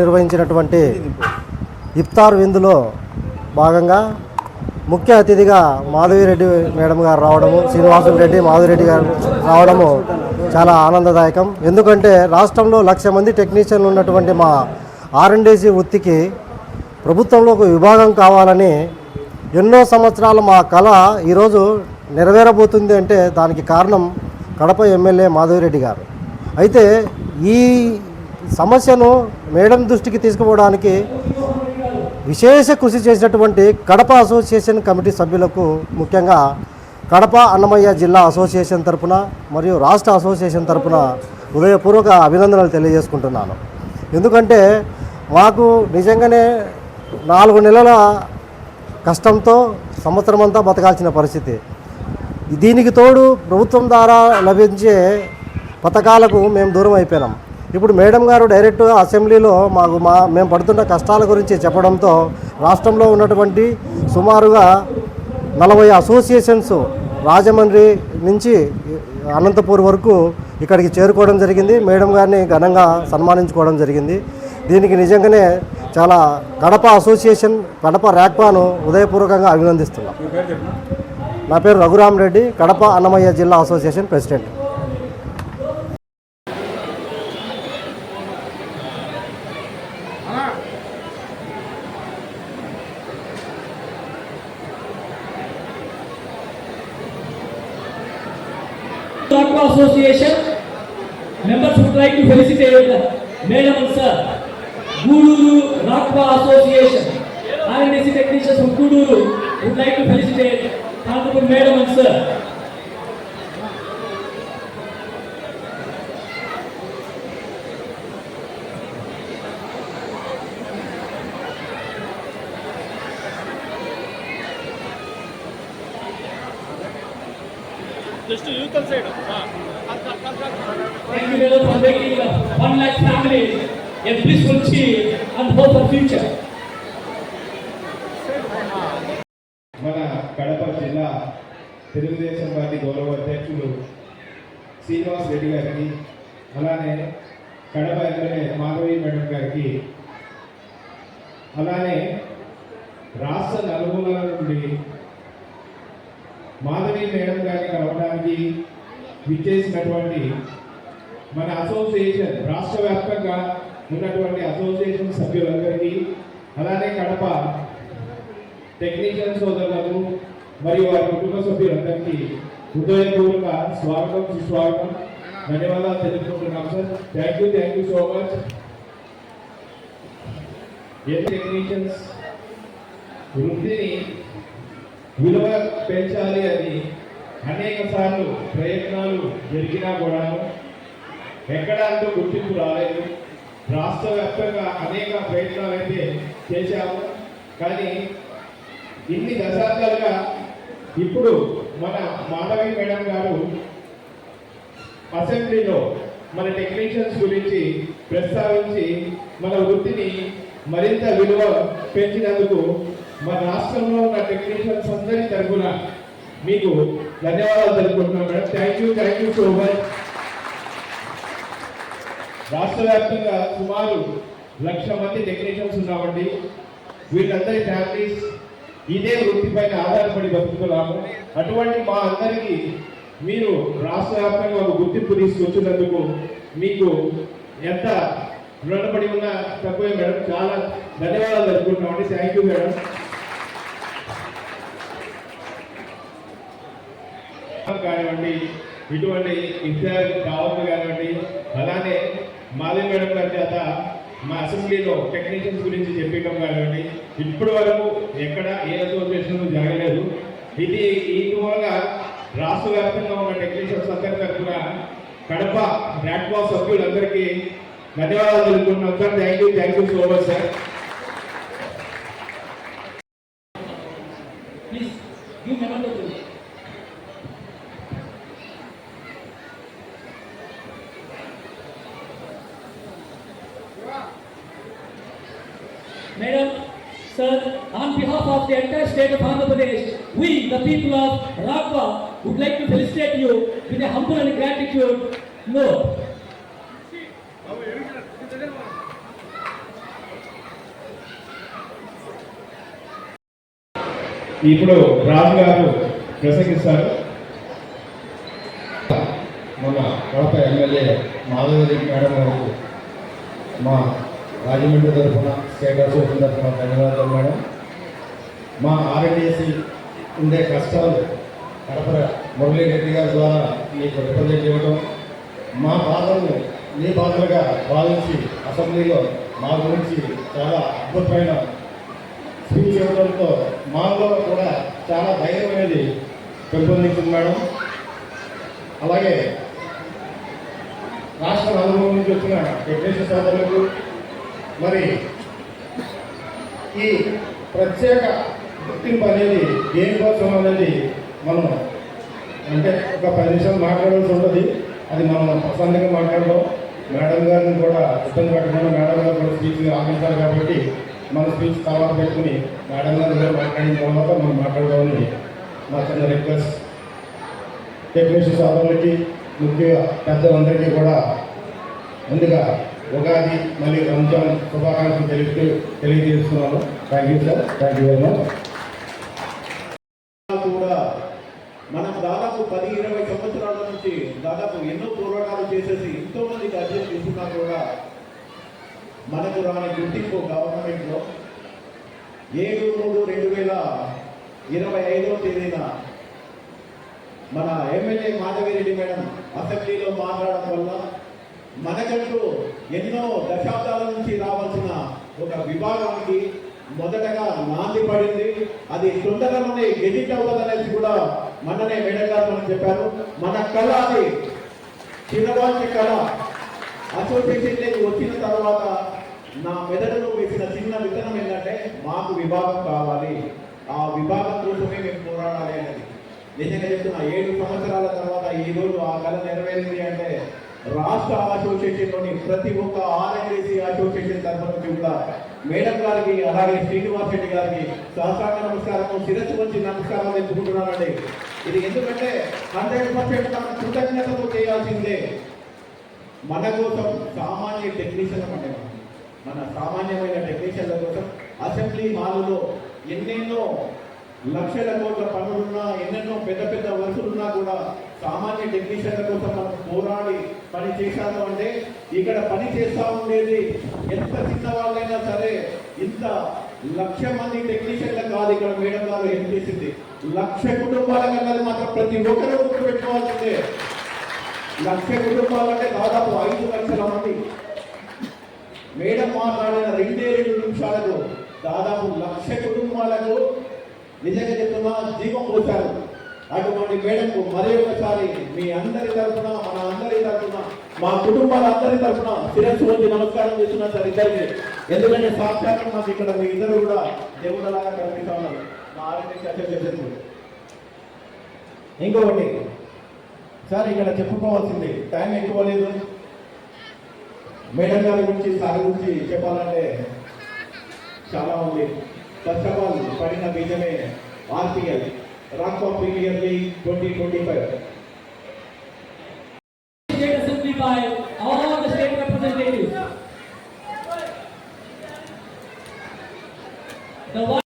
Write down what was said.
నిర్వహించినటువంటి ఇఫ్తార్ విందులో భాగంగా ముఖ్య అతిథిగా మాధవిరెడ్డి మేడం గారు రావడము శ్రీనివాసులు రెడ్డి మాధవిరెడ్డి గారు రావడము చాలా ఆనందదాయకం. ఎందుకంటే రాష్ట్రంలో లక్ష మంది టెక్నీషియన్లు ఉన్నటువంటి మా ఆర్ఎండీసీ వృత్తికి ప్రభుత్వంలో ఒక విభాగం కావాలని ఎన్నో సంవత్సరాల మా కళ ఈరోజు నెరవేరబోతుంది అంటే దానికి కారణం కడప ఎమ్మెల్యే మాధవిరెడ్డి గారు. అయితే ఈ సమస్యను మేడం దృష్టికి తీసుకుపోవడానికి విశేష కృషి చేసినటువంటి కడప అసోసియేషన్ కమిటీ సభ్యులకు ముఖ్యంగా కడప అన్నమయ్య జిల్లా అసోసియేషన్ తరపున మరియు రాష్ట్ర అసోసియేషన్ తరపున హృదయపూర్వక అభినందనలు తెలియజేసుకుంటున్నాను. ఎందుకంటే మాకు నిజంగానే నాలుగు నెలల కష్టంతో సంవత్సరం అంతా బతకాల్సిన పరిస్థితి. దీనికి తోడు ప్రభుత్వం ద్వారా లభించే పథకాలకు మేము దూరం అయిపోయినాం. ఇప్పుడు మేడం గారు డైరెక్ట్గా అసెంబ్లీలో మాకు మా మేము పడుతున్న కష్టాల గురించి చెప్పడంతో రాష్ట్రంలో ఉన్నటువంటి సుమారుగా నలభై అసోసియేషన్స్ రాజమండ్రి నుంచి అనంతపూర్ వరకు ఇక్కడికి చేరుకోవడం జరిగింది. మేడం గారిని ఘనంగా సన్మానించుకోవడం జరిగింది. దీనికి నిజంగానే చాలా కడప అసోసియేషన్ కడప ర్యాక్పాను ఉదయపూర్వకంగా అభినందిస్తున్నాం. నా పేరు రఘురామ్ రెడ్డి కడప అన్నమయ్య జిల్లా association president. Aqua Association members would like to felicitate Madam and Sir. Guduru Rakwa Association RNDC technicians from Guduru would like to felicitate Honorable Madam and Sir. Just side Thank you Madam for making one lakh families a blissful cheer and hope for future. మన కడప జిల్లా Telugu Desam party గౌరవ అధ్యక్షులు శ్రీనివాస్ రెడ్డి గారికి అలానే Kadapa MLA Madhavi madam గారికి అలానే రాష్ట్ర నలుమూలల నుండి మాధవి మేడం గారిని కలవడానికి విచ్చేసినటువంటి మన అసోసియేషన్ రాష్ట్ర వ్యాప్తంగా ఉన్నటువంటి అసోసియేషన్ సభ్యులందరికీ అలానే కడప టెక్నీషియన్ సోదరులకు మరియు వారి కుటుంబ సభ్యులందరికీ హృదయపూర్వక స్వాగతం సుస్వాగతం. ధన్యవాదాలు తెలుపుకుంటున్నాం sir. Thank you thank you so much A technicians వృత్తిని విలువ పెంచాలి అని అనేక సార్లు ప్రయత్నాలు జరిగినా కూడాను ఎక్కడ అంటూ గుర్తింపు రాలేదు. రాష్ట్ర వ్యాప్తంగా అనేక ప్రయత్నాలు అయితే చేశాము. కానీ ఇన్ని దశాబ్దాలుగా ఇప్పుడు మన మాధవి మేడం గారు అసెంబ్లీలో మన టెక్నీషియన్స్ గురించి ప్రస్తావించి మన వృత్తిని మరింత విలువ పెంచినందుకు మన రాష్ట్రంలో ఉన్న టెక్నీషియన్స్ అందరి తరఫున మీకు ధన్యవాదాలు తెలుపుకుంటున్నాం madam. Thank you thank you so much రాష్ట్ర వ్యాప్తంగా సుమారు లక్ష మంది టెక్నీషియన్స్ ఉన్నామండి. వీళ్ళందరి ఫ్యామిలీస్ ఇదే వృత్తిపైన ఆధారపడి బతుకుతున్నాము. అటువంటి మా అందరికీ మీరు రాష్ట్ర వ్యాప్తంగా ఒక గుర్తింపు తీసుకొచ్చినందుకు మీకు ఎంత రుణపడి ఉన్న తక్కువే మేడం. చాలా ధన్యవాదాలు తెలుపుకుంటున్నామండి. థ్యాంక్ యూ మేడం కానివ్వండి ఇటువంటి ఇఫ్తార్ దావత్ కానివ్వండి అలానే మాధవి మేడం గారి చేత మా అసెంబ్లీలో టెక్నీషియన్స్ గురించి చెప్పడం కానివ్వండి ఇప్పటి వరకు ఎక్కడ ఏ అసోసియేషన్ జరగలేదు. ఇది ఈ మూలంగా రాష్ట్ర వ్యాప్తంగా ఉన్న టెక్నీషియన్స్ అందరి తరఫున కడప ర్యాట్వా సభ్యులందరికీ ధన్యవాదాలు తెలుపుకుంటున్నాం. Sir thank you thank you so much sir Sir, on behalf of the entire state of Andhra Pradesh, we, the people of Rakwa, would like to felicitate you with a humble and gratitude no ఇప్పుడు రాజు గారు ప్రసంగిస్తారు మన Kadapa MLA Madhava Reddy madam గారు మా రాజమండ్రి తరఫున state association తరఫున ధన్యవాదాలు madam. మా ఆర్ఎన్ఏసి ఉండే కష్టాలు కడప మురళీ రెడ్డి గారి ద్వారా మీకు రిప్రజెంట్ చేయడం మా బాధలను మీ బాధలుగా భావించి అసెంబ్లీలో మా గురించి చాలా అద్భుతమైన స్పీచ్ ఇవ్వడంతో మాలో కూడా చాలా ధైర్యం అనేది పెంపొందించింది మేడం. అలాగే రాష్ట్ర అనుభవం నుంచి వచ్చిన టెక్నీషియన్ సోదరులకు మరి ఈ ప్రత్యేక గుర్తింపు అనేది దేనికోసం అనేది మనం అంటే ఒక పది నిమిషాలు మాట్లాడాల్సి ఉంటుంది. అది మనం ప్రశాంతంగా మాట్లాడదాం. మేడం గారిని కూడా సిద్ధం పెట్టుకుని మేడం గారు కూడా స్పీచ్ ఆగించాలి కాబట్టి మన స్పీచ్ తర్వాత పెట్టుకుని మేడం గారు కూడా మాట్లాడిన తర్వాత మనం మాట్లాడదామని మా చిన్న రిక్వెస్ట్ టెక్నీషియన్ సోదరులకి ముఖ్యంగా పెద్దలందరికీ కూడా ముందుగా ఉగాది మళ్ళీ రంజాన్ శుభాకాంక్షలు తెలుపుతూ తెలియజేస్తున్నాను. Thank you sir thank you very much కూడా మనం దాదాపు పది ఇరవై సంవత్సరాల నుంచి దాదాపు ఎన్నో పోరాటాలు చేసేసి ఎంతో మందికి అర్జీలు తీసుకున్నా కూడా మనకు రాని గుర్తింపు గవర్నమెంట్లో ఏడు మూడు రెండు వేల ఇరవై ఐదవ తేదీన మన ఎమ్మెల్యే మాధవిరెడ్డి మేడం అసెంబ్లీలో మాట్లాడడం వల్ల మనకంటూ ఎన్నో దశాబ్దాల నుంచి రావాల్సిన ఒక విభాగానికి మొదటగా నాంది పడింది. అది తొందరలోనే గెజిట్ అవ్వదనేసి కూడా మొన్ననే మేడం గారు చెప్పారు. మన కళ అది చిన్నవాటి కళ అసోసియేషన్ వచ్చిన తర్వాత నా మెదడులో వేసిన చిన్న విత్తనం ఏంటంటే మాకు విభాగం కావాలి. ఆ విభాగం కోసమే మేము పోరాడాలి అనేది. నిజంగా చెప్తున్నా ఏడు సంవత్సరాల తర్వాత ఈ రోజు ఆ కళ నెరవేరింది అంటే రాష్ట్ర అసోసియేషన్లోని ప్రతి ఒక్క ఆర్ఎన్ఏసీ అసోసియేషన్ తరఫు నుంచి కూడా మేడం గారికి అలాగే శ్రీనివాస్ రెడ్డి గారికి సహసాంగ నమస్కారం శిరస్సు వచ్చి నమస్కారం తెచ్చుకుంటున్నానండి ఇది ఎందుకంటే హండ్రెడ్ పర్సెంట్ మనం కృతజ్ఞతతో చేయాల్సిందే. మన కోసం సామాన్య టెక్నీషియన్ అంటే మన సామాన్యమైన టెక్నీషియన్ల కోసం అసెంబ్లీ హాలులో ఎన్నెన్నో లక్షల కోట్ల పనులున్నా ఎన్నెన్నో పెద్ద పెద్ద వరుసలున్నా కూడా సామాన్య టెక్నీషియన్ల కోసం మనం పోరాడి పని చేశాము అంటే ఇక్కడ పని చేస్తా ఉండేది ఎంత చిన్న వాళ్ళైనా సరే ఇంత లక్ష మంది టెక్నీషియన్ల కాదు ఇక్కడ మేడం గారు ఏం చేసింది? లక్ష కుటుంబాల కన్నా మాత్రం ప్రతి ఒక్కరూ గుర్తుపెట్టుకోవాల్సిందే. లక్ష కుటుంబాలంటే దాదాపు ఐదు లక్షల మంది. మేడం మాట్లాడిన రెండే రెండు నిమిషాలకు దాదాపు లక్ష కుటుంబాలకు నిజంగా చెప్తున్నా జీవం పోశారు. అటువంటి మేడకు మరి ఒకసారి మీ అందరి తరఫున మన అందరి తరఫున మా కుటుంబాల అందరి తరఫున శిరస్సు వచ్చి నమస్కారం చేస్తున్నా సార్ ఇద్దరికి ఎందుకంటే సాక్షాత్ మాకు ఇక్కడ మీ ఇద్దరు కూడా దేవుడలాగా కనిపిస్తా ఉన్నారు. మా ఆరోగ్య అసోసియేషన్ ఇంకొకటి సార్ ఇక్కడ చెప్పుకోవాల్సింది టైం ఎక్కువ లేదు. మేడం గారి గురించి సార్ గురించి చెప్పాలంటే చాలా ఉంది. ఫస్ట్ ఆఫ్ ఆల్ పడిన బీజమే RPL. Rank for Premier League 2025. State Assembly by all the state representatives. The